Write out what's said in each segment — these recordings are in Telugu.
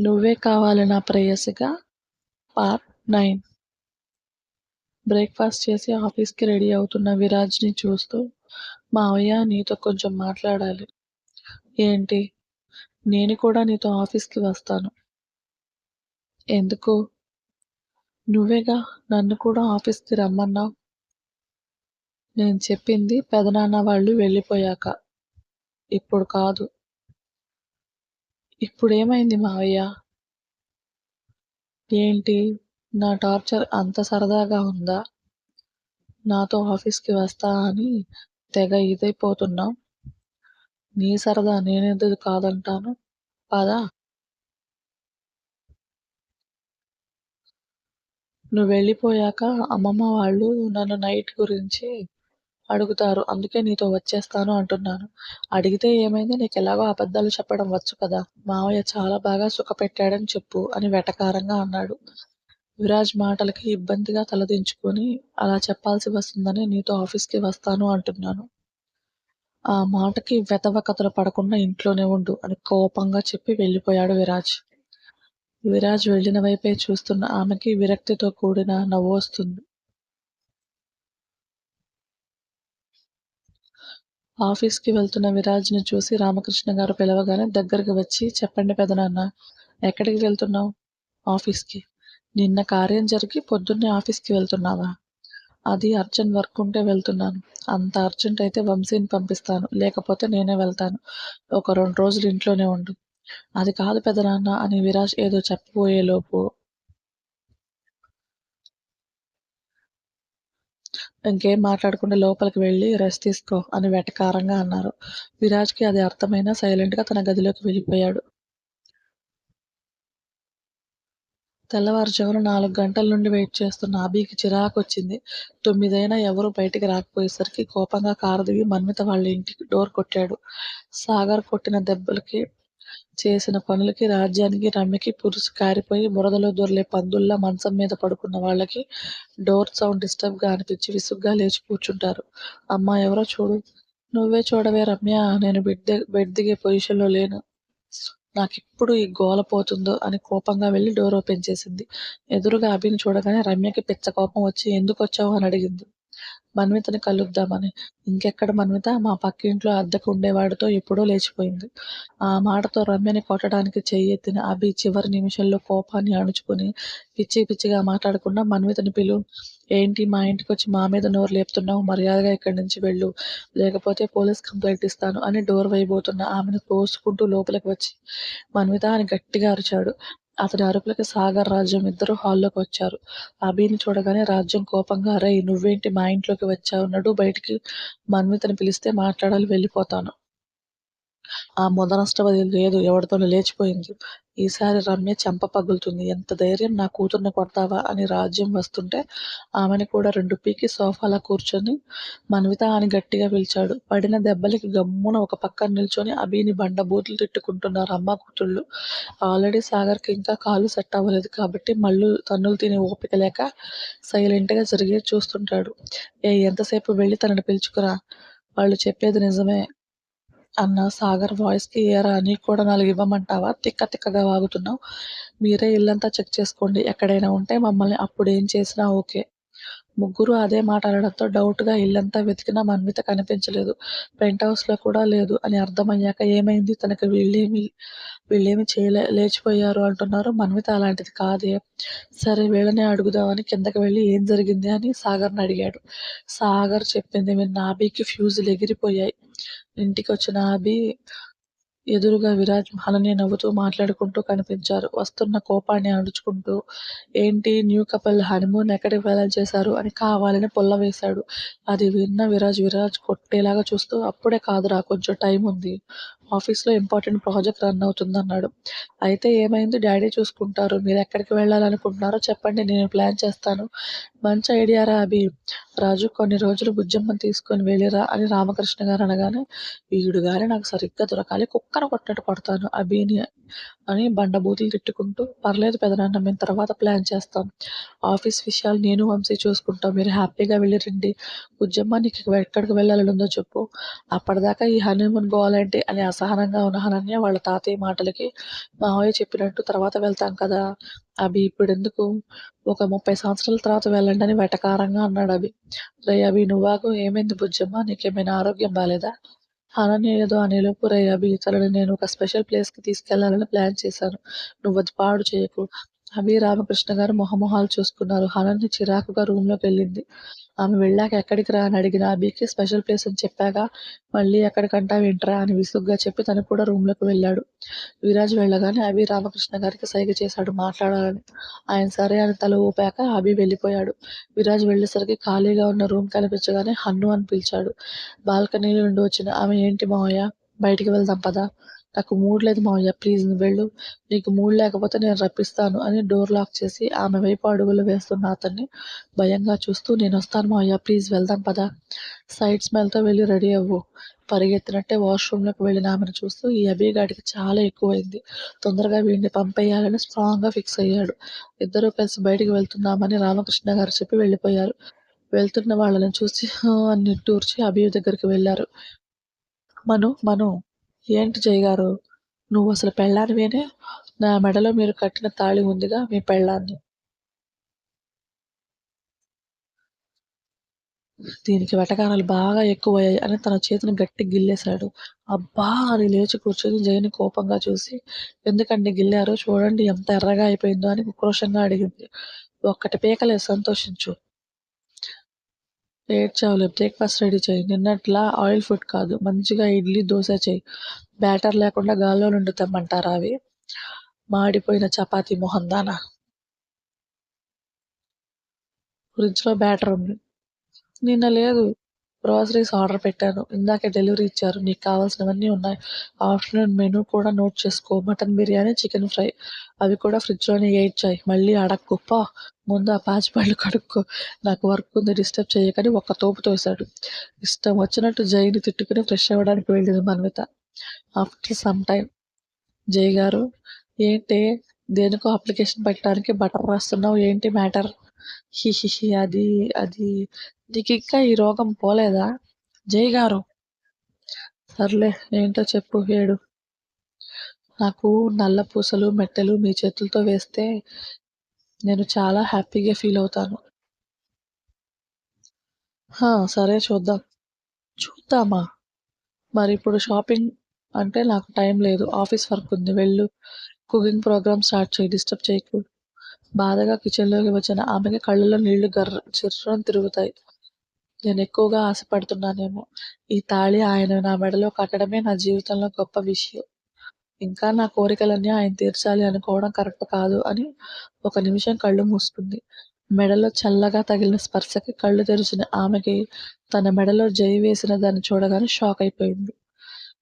నువ్వే కావాలి నా ప్రేయసిగా? Part nine. బ్రేక్ఫాస్ట్ చేసి ఆఫీస్కి రెడీ అవుతున్న విరాజ్ని చూస్తూ మావయ్య నీతో కొంచెం మాట్లాడాలి. ఏంటి? నేను కూడా నీతో ఆఫీస్కి వస్తాను. ఎందుకు? నువ్వేగా? నన్ను కూడా ఆఫీస్కి రమ్మన్నావు? నేను చెప్పింది పెదనాన్న వాళ్ళు వెళ్ళిపోయాక. ఇప్పుడు కాదు. ఇప్పుడేమైంది మావయ్య? ఏంటి? నా టార్చర్ అంత సరదాగా ఉందా? నాతో ఆఫీస్కి వస్తా అని తెగ ఇదైపోతున్నావు నీ సరదా నేనెందుకు కాదంటాను? పదా. నువ్వు వెళ్ళిపోయాక అమ్మమ్మ వాళ్ళు నన్ను నైట్ గురించి అడుగుతారు. అందుకే నీతో వచ్చేస్తాను అంటున్నాను. అడిగితే ఏమైంది? నీకు ఎలాగో అబద్ధాలు చెప్పడం వచ్చు కదా? మావయ్య చాలా బాగా సుఖపెట్టాడని చెప్పు అని వెటకారంగా అన్నాడు. విరాజ్ మాటలకి ఇబ్బందిగా తలదించుకొని అలా చెప్పాల్సి వస్తుందని నీతో ఆఫీస్కి వస్తాను అంటున్నాను. ఆ మాటకి వెతవ కథలు పడకుండా ఇంట్లోనే ఉండు అని కోపంగా చెప్పి వెళ్ళిపోయాడు విరాజ్. విరాజ్ వెళ్ళిన వైపే చూస్తున్న ఆమెకి విరక్తితో కూడిన నవ్వు వస్తుంది. ఆఫీస్కి వెళ్తున్న విరాజ్ని చూసి రామకృష్ణ గారు పిలవగానే దగ్గరికి వచ్చి చెప్పండి పెదనాన్న ఎక్కడికి వెళ్తున్నావు ఆఫీస్కి? నిన్న కార్యం జరిగి పొద్దున్నే ఆఫీస్కి వెళ్తున్నావా? అది అర్జెంట్ వర్క్ ఉంటే వెళ్తున్నాను. అంత అర్జెంట్ అయితే వంశీని పంపిస్తాను. లేకపోతే నేనే వెళ్తాను. ఒక రెండు రోజులు ఇంట్లోనే ఉండు. అది కాదు పెదనాన్న అని విరాజ్ ఏదో చెప్పబోయేలోపు ఇంకేం మాట్లాడకుండా లోపలికి వెళ్ళి రెస్ట్ తీసుకో అని వెటకారంగా అన్నారు. విరాజ్కి అది అర్థమైనా సైలెంట్గా తన గదిలోకి వెళ్ళిపోయాడు. తెల్లవారుజామున నాలుగు గంటల నుండి వెయిట్ చేస్తున్న అభికి చిరాకు వచ్చింది తొమ్మిదైనా ఎవరు బయటికి రాకపోయేసరికి కోపంగా కారు దిగి మన్మిత వాళ్ళ ఇంటికి డోర్ కొట్టాడు. సాగర్ కొట్టిన దెబ్బలకి చేసిన పనులకి రాజ్యానికి రమ్యకి పురుసు కారిపోయి బురదలో దొర్లే పందుల్లా మంచం మీద పడుకున్న వాళ్ళకి డోర్ సౌండ్ డిస్టర్బ్గా అనిపించి విసుగ్గా లేచి కూర్చుంటారు. అమ్మ ఎవరో చూడు. నువ్వే చూడవే రమ్య. నేను బెడ్ బెడ్ దిగే పొజిషన్లో లేను. నాకిప్పుడు ఈ గోల పోతుందో అని కోపంగా వెళ్ళి డోర్ ఓపెన్ చేసింది. ఎదురుగా అభిని చూడగానే రమ్యకి పిచ్చ కోపం వచ్చి ఎందుకు వచ్చావు అని అడిగింది. మన్వితని కలుద్దామని. ఇంకెక్కడ మన్విత? మా పక్కింట్లో అద్దెకు ఉండేవాడితో ఎప్పుడో లేచిపోయింది. ఆ మాటతో రమ్యని కొట్టడానికి చెయ్యెత్తిన అభి చివరి నిమిషంలో కోపాన్ని అణుచుకుని పిచ్చి పిచ్చిగా మాట్లాడకుండా మన్వితని పిలు. ఏంటి మా ఇంటికి వచ్చి మా మీద నోరు లేపుతున్నావు? మర్యాదగా ఇక్కడి నుంచి వెళ్ళు. లేకపోతే పోలీస్ కంప్లైంట్ ఇస్తాను అని డోర్ వేయబోతున్న ఆమెను కోసుకుంటూ లోపలికి వచ్చి మన్విత అని గట్టిగా అరిచాడు. అతని అరుపులకి సాగర్ రాజ్యం ఇద్దరు హాల్లోకి వచ్చారు. అభిని చూడగానే రాజ్యం కోపంగా అరే నువ్వేంటి మా ఇంట్లోకి వచ్చావు? నడు బయటికి మన్వితని పిలిస్తే మాట్లాడాలి వెళ్ళిపోతాను. ఆ ముదనష్టవది లేదు ఎవరితోనూ లేచిపోయింది. ఈసారి రమ్య చెంప పగులుతుంది. ఎంత ధైర్యం నా కూతుర్ని కొడతావా అని రాజ్యం వస్తుంటే ఆమెని కూడా రెండు పీకి సోఫాలో కూర్చొని మన్విత అని గట్టిగా పిలిచాడు. పడిన దెబ్బలకి గమ్మున ఒక పక్కన నిల్చొని అభిని బండబూతులు తిట్టుకుంటున్నారు అమ్మ కూతుళ్ళు ఆల్రెడీ సాగర్కి ఇంకా కాలు సెట్ అవ్వలేదు కాబట్టి మళ్ళు తన్నులు తినే ఓపిక లేక సైలెంట్గా జరిగే చూస్తుంటాడు. ఏ ఎంతసేపు వెళ్ళి తనని పిలుచుకురా? వాళ్ళు చెప్పేది నిజమే. అన్న సాగర్ వాయిస్కి ఏరా అని కూడా నాలుగు ఇవ్వమంటావా? తిక్క తిక్కగా వాగుతున్నావు. మీరే ఇల్లంతా చెక్ చేసుకోండి. ఎక్కడైనా ఉంటే మమ్మల్ని అప్పుడు ఏం చేసినా ఓకే. ముగ్గురు అదే మాట్లాడడంతో డౌట్గా ఇల్లంతా వెతికినా మన్విత కనిపించలేదు. పెంట్ హౌస్లో కూడా లేదు అని అర్థమయ్యాక ఏమైంది? తనకి వీళ్ళేమి వీళ్ళేమి చేయలే లేచిపోయారు అంటున్నారు. మన్విత అలాంటిది కాదే. సరే వీళ్ళనే అడుగుదామని కిందకి వెళ్ళి ఏం జరిగింది అని సాగర్ని అడిగాడు. సాగర్ చెప్పింది మీ నాభికి ఫ్యూజులు ఎగిరిపోయాయి. ఇంటికి వచ్చిన అభి ఎదురుగా విరాజ్ మహలని నవ్వుతూ మాట్లాడుకుంటూ కనిపించారు. వస్తున్న కోపాన్ని అణుచుకుంటూ ఏంటి న్యూ కపుల్ హనీమూన్ ఎక్కడికి వెళ్ళాలి చేశారు? అని కావాలని పొల్ల వేశాడు. అది విన్న విరాజ్ విరాజ్ కొట్టేలాగా చూస్తూ అప్పుడే కాదురా కొంచెం టైం ఉంది ఆఫీస్లో ఇంపార్టెంట్ ప్రాజెక్ట్ రన్ అవుతుంది అన్నాడు అయితే ఏమైంది? డాడీ చూసుకుంటారు. మీరు ఎక్కడికి వెళ్ళాలనుకుంటున్నారో చెప్పండి. నేను ప్లాన్ చేస్తాను. మంచి ఐడియా రా అభి. రాజు కొన్ని రోజులు బుజ్జమ్మని తీసుకొని వెళ్ళిరా అని రామకృష్ణ గారు అనగానే వీడు గారి నాకు సరిగ్గా దొరకాలి. కుక్కను కొట్టినట్టు కొడతాను. అభిని అని బండబూతులు తిట్టుకుంటూ పర్లేదు పెదనాన్న మేము తర్వాత ప్లాన్ చేస్తాం. ఆఫీస్ విషయాలు నేను వంశీ చూసుకుంటాం. మీరు హ్యాపీగా వెళ్ళి రండి. నీకు ఎక్కడికి వెళ్ళాలని ఉందో చెప్పు. అప్పటిదాకా ఈ హనీమూన్ పోవాలంటే అని అసహనంగా ఉన్న హనన్య వాళ్ళ తాతయ్య మాటలకి మావయ్య చెప్పినట్టు తర్వాత వెళ్తాం కదా. అభి ఇప్పుడు ఎందుకు ఒక ముప్పై సంవత్సరాల తర్వాత వెళ్ళండి అని వెటకారంగా అన్నాడు అభి. రే అభి నువ్వాగు ఏమైంది బుజ్జమ్మ? నీకేమైనా ఆరోగ్యం బాలేదా? అనన్య ఏదో అనేలోపు రే అభి తనని నేను ఒక స్పెషల్ ప్లేస్కి తీసుకెళ్ళాలని ప్లాన్ చేశాను. నువ్వు అది పాడు చేయకు. అభి రామకృష్ణ గారు మొహమొహాలు చూసుకున్నారు. హనన్య చిరాకుగా రూమ్లోకి వెళ్ళింది ఆమె వెళ్ళాక ఎక్కడికి రా అని అడిగిన అభికి స్పెషల్ ప్లేస్ అని చెప్పాక మళ్ళీ ఎక్కడికంటా వింటరా అని విసుగ్గా చెప్పి తను కూడా రూమ్లోకి వెళ్ళాడు. విరాజ్ వెళ్ళగానే అభి రామకృష్ణ గారికి సైగ చేశాడు మాట్లాడాలని. ఆయన సరే అని తల ఊపాక అభి వెళ్ళిపోయాడు. విరాజ్ వెళ్ళేసరికి ఖాళీగా ఉన్న రూమ్ కనిపించగానే హన్ను అని పిలిచాడు. బాల్కనీ నుండి వచ్చిన ఆమె ఏంటి మావయ్య? బయటికి వెళ్దాం పదా? నాకు మూడ్ లేదు మావయ్య ప్లీజ్ నువ్వు వెళ్ళు. నీకు మూడ్ లేకపోతే నేను రప్పిస్తాను అని డోర్ లాక్ చేసి ఆమె వైపు అడుగులు వేస్తున్న అతన్ని భయంగా చూస్తూ నేను వస్తాను మావయ్య ప్లీజ్ వెళ్దాం పదా. సైడ్ స్మెల్తో వెళ్ళి రెడీ అవ్వు. పరిగెత్తినట్టే వాష్రూమ్లోకి వెళ్ళిన ఆమెను చూస్తూ ఈ అభిగాడికి చాలా ఎక్కువైంది. తొందరగా వీడిని పంపేయాలని స్ట్రాంగ్గా ఫిక్స్ అయ్యాడు. ఇద్దరూ కలిసి బయటికి వెళ్తున్నామని రామకృష్ణ గారు చెప్పి వెళ్ళిపోయారు. వెళ్తున్న వాళ్ళని చూసి అన్ని టూర్చి అభియు దగ్గరికి వెళ్ళారు. మను మను ఏంటి జయగారు నువ్వు అసలు పెళ్ళానివేనే? నా మెడలో మీరు కట్టిన తాళి ఉందిగా మీ పెళ్ళాన్ని. దీనికి వెటకారాలు బాగా ఎక్కువయ్యాయి అని తన చేతిని గట్టి గిల్లేశాడు. అబ్బా! అని లేచి కూర్చొని జయని కోపంగా చూసి ఎందుకండి గిల్లారో? చూడండి ఎంత ఎర్రగా అయిపోయిందో అని ఉక్రోషంగా అడిగింది. ఒక్కటి పీకలే సంతోషించు. ఏడ్చావులే బ్రేక్ఫాస్ట్ రెడీ చేయి. నిన్నట్లా ఆయిల్ ఫుడ్ కాదు. మంచిగా ఇడ్లీ దోశ చేయి. బ్యాటర్ లేకుండా గాల్లో నుండి తెమ్మంటారా అవి? మాడిపోయిన చపాతీ మొహందానా. ఫ్రిడ్జ్లో బ్యాటర్ ఉంది. నిన్న లేదు. గ్రాసరీస్ ఆర్డర్ పెట్టాను. ఇందాకే డెలివరీ ఇచ్చారు. నీకు కావాల్సినవన్నీ ఉన్నాయి. ఆఫ్టర్నూన్ మెనూ కూడా నోట్ చేసుకో. మటన్ బిర్యానీ చికెన్ ఫ్రై అవి కూడా ఫ్రిడ్జ్లోనే వేయించాయి మళ్ళీ అడక్కు. పా. ముందు ఆ పాచి పళ్ళు కడుక్కో. నాకు వర్క్ ఉంది. డిస్టర్బ్ చేయకని ఒక్క తోపు తోశాడు ఇష్టం వచ్చినట్టు జైని తిట్టుకుని ఫ్రెష్ అవ్వడానికి వెళ్ళింది మన్విత. ఆఫ్టర్ సమ్ టైం జై గారు ఏంటి? దేనికో అప్లికేషన్ పెట్టడానికి బటర్ రాస్తున్నావు? ఏంటి మ్యాటర్ హిహిహి అది అది. నీకు ఇంకా ఈ రోగం పోలేదా? జై గారు. సర్లే ఏంటో చెప్పు ఏడు. నాకు నల్ల పూసలు మెట్టెలు మీ చేతులతో వేస్తే నేను చాలా హ్యాపీగా ఫీల్ అవుతాను. సరే చూద్దాం. చూద్దామా? మరి ఇప్పుడు షాపింగ్ అంటే నాకు టైం లేదు. ఆఫీస్ వర్క్ ఉంది. వెళ్ళు. కుకింగ్ ప్రోగ్రామ్ స్టార్ట్ చేయి. డిస్టర్బ్ చేయకు. బాధగా కిచెన్లోకి వచ్చిన. ఆమెకి కళ్ళలో నీళ్ళు గర్ర చిర్రం తిరుగుతాయి. నేను ఎక్కువగా ఆశపడుతున్నానేమో. ఈ తాళి ఆయన నా మెడలో కట్టడమే నా జీవితంలో గొప్ప విషయం. ఇంకా నా కోరికలన్నీ ఆయన తీర్చాలి అనుకోవడం కరెక్ట్ కాదు అని ఒక నిమిషం కళ్ళు మూసుకుంది. మెడలో చల్లగా తగిలిన స్పర్శకి కళ్ళు తెరిచిన ఆమెకి తన మెడలో జై వేసిన దాన్ని చూడగానే షాక్ అయిపోయింది.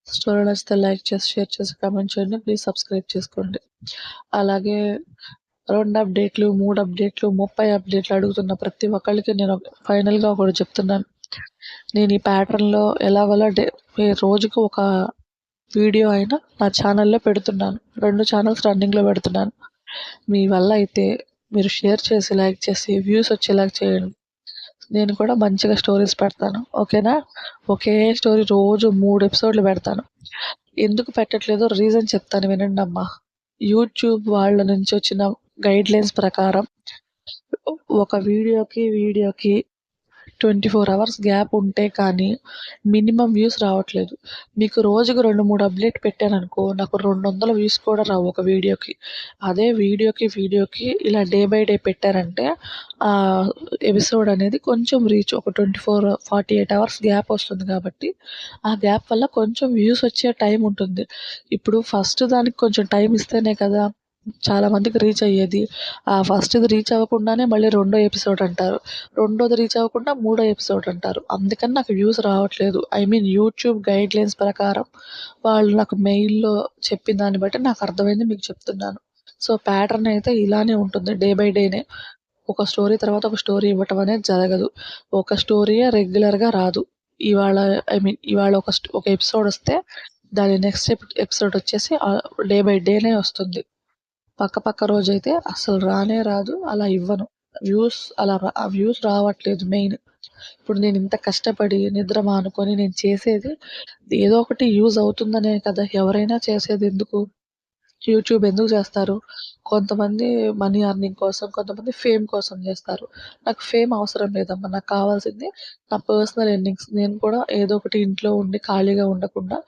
స్టోరీ నచ్చితే లైక్ చేసి షేర్ చేసి కామెంట్ చేయండి. ప్లీజ్ సబ్స్క్రైబ్ చేసుకోండి. అలాగే రెండు అప్డేట్లు మూడు అప్డేట్లు ముప్పై అప్డేట్లు అడుగుతున్న ప్రతి ఒక్కళ్ళకి నేను ఫైనల్గా ఒకటి చెప్తున్నాను. నేను ఈ ప్యాటర్న్లో ఎలాగోలా డే రోజుకు ఒక వీడియో అయినా నా ఛానల్లో పెడుతున్నాను. రెండు ఛానల్స్ రన్నింగ్లో పెడుతున్నాను. మీ వల్ల అయితే మీరు షేర్ చేసి లైక్ చేసి వ్యూస్ వచ్చేలాగా చేయండి. నేను కూడా మంచిగా స్టోరీస్ పెడతాను. ఓకేనా? ఒకే స్టోరీ రోజు మూడు ఎపిసోడ్లు పెడతాను. ఎందుకు పెట్టట్లేదో రీజన్ చెప్తాను వినండి అమ్మా యూట్యూబ్ వాళ్ళ నుంచి వచ్చిన గైడ్ లైన్స్ ప్రకారం ఒక వీడియోకి వీడియోకి ట్వంటీ ఫోర్ అవర్స్ గ్యాప్ ఉంటే కానీ మినిమం వ్యూస్ రావట్లేదు. మీకు రోజుకు రెండు మూడు అప్డేట్ పెట్టాననుకో నాకు రెండు వందల వ్యూస్ కూడా రావు ఒక వీడియోకి. అదే వీడియోకి వీడియోకి ఇలా డే బై డే పెట్టారంటే ఆ ఎపిసోడ్ అనేది కొంచెం రీచ్ ఒక twenty four forty eight hours gap వస్తుంది కాబట్టి ఆ గ్యాప్ వల్ల కొంచెం వ్యూస్ వచ్చే టైం ఉంటుంది. ఇప్పుడు ఫస్ట్ దానికి కొంచెం టైం ఇస్తేనే కదా చాలా మందికి రీచ్ అయ్యేది. ఆ ఫస్ట్ది రీచ్ అవ్వకుండానే మళ్ళీ రెండో ఎపిసోడ్ అంటారు. రెండోది రీచ్ అవ్వకుండా మూడో ఎపిసోడ్ అంటారు. అందుకని నాకు వ్యూస్ రావట్లేదు. I mean YouTube guidelines ప్రకారం వాళ్ళు నాకు మెయిల్లో చెప్పిన దాన్ని బట్టి నాకు అర్థమైంది మీకు చెప్తున్నాను. సో ప్యాటర్న్ అయితే ఇలానే ఉంటుంది. డే బై డేనే ఒక స్టోరీ తర్వాత ఒక స్టోరీ ఇవ్వటం అనేది జరగదు. ఒక స్టోరీయే రెగ్యులర్గా రాదు. ఇవాళ ఐ మీన్ ఇవాళ ఒక ఒక ఎపిసోడ్ వస్తే దాని నెక్స్ట్ ఎపిసోడ్ వచ్చేసి డే బై డేనే వస్తుంది. పక్క పక్క రోజైతే అసలు రానే రాదు అలా ఇవ్వను. వ్యూస్ అలా రా ఆ వ్యూస్ రావట్లేదు మెయిన్. ఇప్పుడు నేను ఇంత కష్టపడి నిద్ర మానుకొని నేను చేసేది ఏదో ఒకటి యూజ్ అవుతుందనే కదా ఎవరైనా చేసేది ఎందుకు? యూట్యూబ్ ఎందుకు చేస్తారు? కొంతమంది మనీ అర్నింగ్ కోసం కొంతమంది ఫేమ్ కోసం చేస్తారు. నాకు ఫేమ్ అవసరం లేదమ్మా. నాకు కావాల్సింది నా పర్సనల్ ఎర్నింగ్స్ నేను కూడా ఏదో ఒకటి ఇంట్లో ఉండి ఖాళీగా ఉండకుండా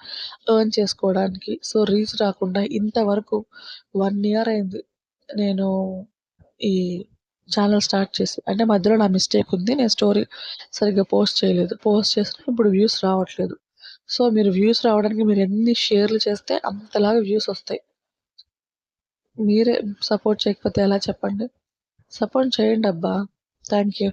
ఎర్న్ చేసుకోవడానికి. సో రీచ్ రాకుండా ఇంతవరకు వన్ ఇయర్ అయింది నేను ఈ ఛానల్ స్టార్ట్ చేసి. అంటే మధ్యలో నా మిస్టేక్ ఉంది. నేను స్టోరీ సరిగ్గా పోస్ట్ చేయలేదు. పోస్ట్ చేసినా ఇప్పుడు వ్యూస్ రావట్లేదు. సో మీరు వ్యూస్ రావడానికి మీరు ఎన్ని షేర్లు చేస్తే అంతలాగా వ్యూస్ వస్తాయి. మీరే సపోర్ట్ చేయకపోతే ఎలా చెప్పండి? సపోర్ట్ చేయండి అబ్బా థ్యాంక్ యూ